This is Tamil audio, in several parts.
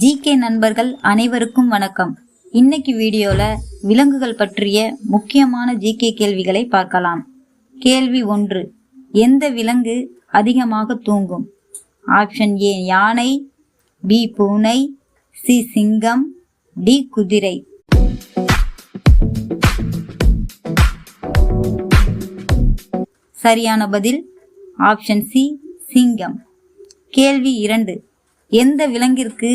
ஜிகே நண்பர்கள் அனைவருக்கும் வணக்கம். இன்னைக்கு வீடியோல விலங்குகள் பற்றிய முக்கியமான ஜிகே கேள்விகளை பார்க்கலாம். கேள்வி ஒன்று எந்த விலங்கு அதிகமாக தூங்கும்? ஆப்ஷன் ஏ யானை பி பூனை சி சிங்கம் டி குதிரை. சரியான பதில் ஆப்ஷன் சி சிங்கம். கேள்வி இரண்டு எந்த விலங்கிற்கு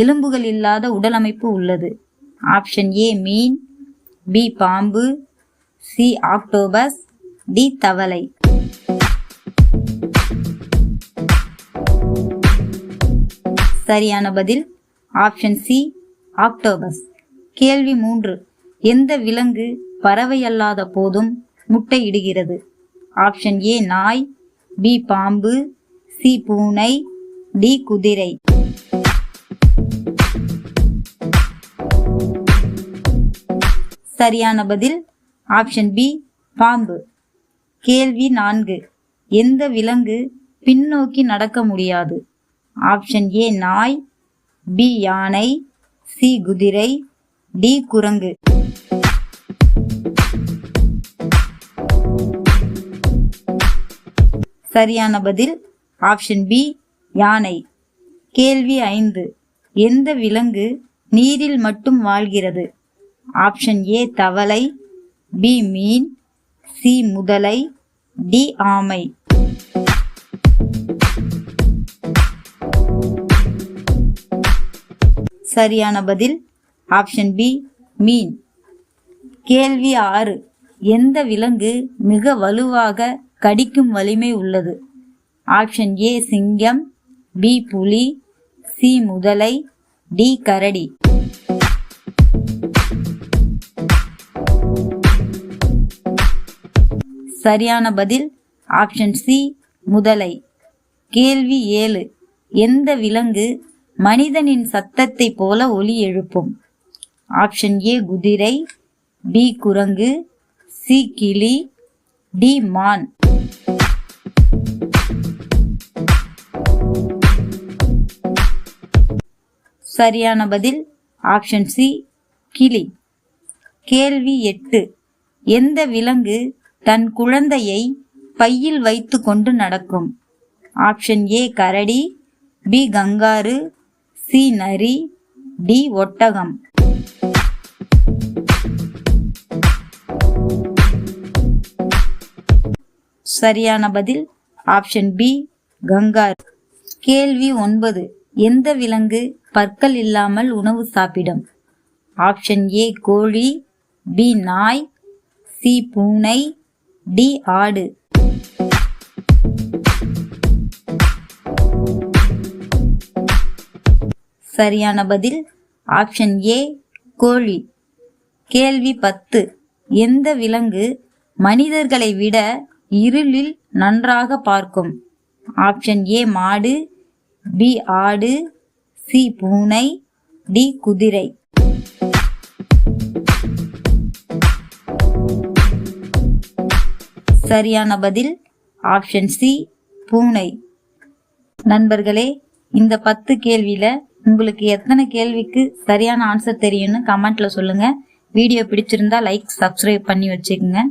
எலும்புகள் இல்லாத உடலமைப்பு உள்ளது. ஆப்ஷன் ஏ மீன். பி பாம்பு. சி ஆக்டோபஸ் டி தவளை. சரியான பதில். ஆப்ஷன் சி ஆக்டோபஸ் கேள்வி மூன்று. எந்த விலங்கு பறவை அல்லாத போதும் முட்டையிடுகிறது? ஆப்ஷன் ஏ நாய். பி பாம்பு. சி பூனை. டி குதிரை. சரியான பதில்? ஆப்ஷன் பி பாம்பு. கேள்வி நான்கு. எந்த விலங்கு பின்னோக்கி நடக்க முடியாது? ஆப்ஷன் ஏ நாய். பி யானை. சி குதிரை. டி குரங்கு. சரியான பதில்? ஆப்ஷன் பி யானை. கேள்வி ஐந்து. எந்த விலங்கு நீரில் மட்டும் வாழ்கிறது? ஆப்ஷன் ஏ தவளை பி மீன் சி முதலை டி ஆமை. சரியான பதில் ஆப்ஷன் பி மீன். கேள்வி ஆறு. எந்த விலங்கு மிக வலுவாக கடிக்கும் வலிமை உள்ளது? ஆப்ஷன் ஏ சிங்கம் பி புலி சி முதலை டி கரடி. சரியான பதில்? ஆப்ஷன் சி முதலை. கேள்வி ஏழு. எந்த விலங்கு மனிதனின் சத்தத்தை போல ஒலி எழுப்பும்? ஆப்ஷன் ஏ குதிரை. பி குரங்கு. சி கிளி. டி மான். சரியான பதில்? ஆப்ஷன் சி கிளி. கேள்வி எட்டு. எந்த விலங்கு தன் குழந்தையை பையில் வைத்து கொண்டு நடக்கும். ஆப்ஷன் ஏ கரடி பி கங்காரு சி நரி டி ஒட்டகம். சரியான பதில் ஆப்ஷன் பி கங்கார். கேள்வி ஒன்பது எந்த விலங்கு பற்கள் இல்லாமல் உணவு சாப்பிடும்? ஆப்ஷன் ஏ கோழி பி நாய் சி பூனை டி ஆடு. சரியான பதில்? ஆப்ஷன் ஏ கோழி. கேள்வி பத்து. எந்த விலங்கு மனிதர்களை விட இருளில் நன்றாக பார்க்கும்? ஆப்ஷன் ஏ மாடு. பி ஆடு. சி பூனை. டி குதிரை. சரியான பதில் ஆப்ஷன் சி பூனை. நண்பர்களே இந்த பத்து கேள்வியில உங்களுக்கு எத்தனை கேள்விக்கு சரியான ஆன்சர் தெரியும்னு கமெண்ட்ல சொல்லுங்க. வீடியோ பிடிச்சிருந்தா லைக் சப்ஸ்கிரைப் பண்ணி வச்சுக்கோங்க.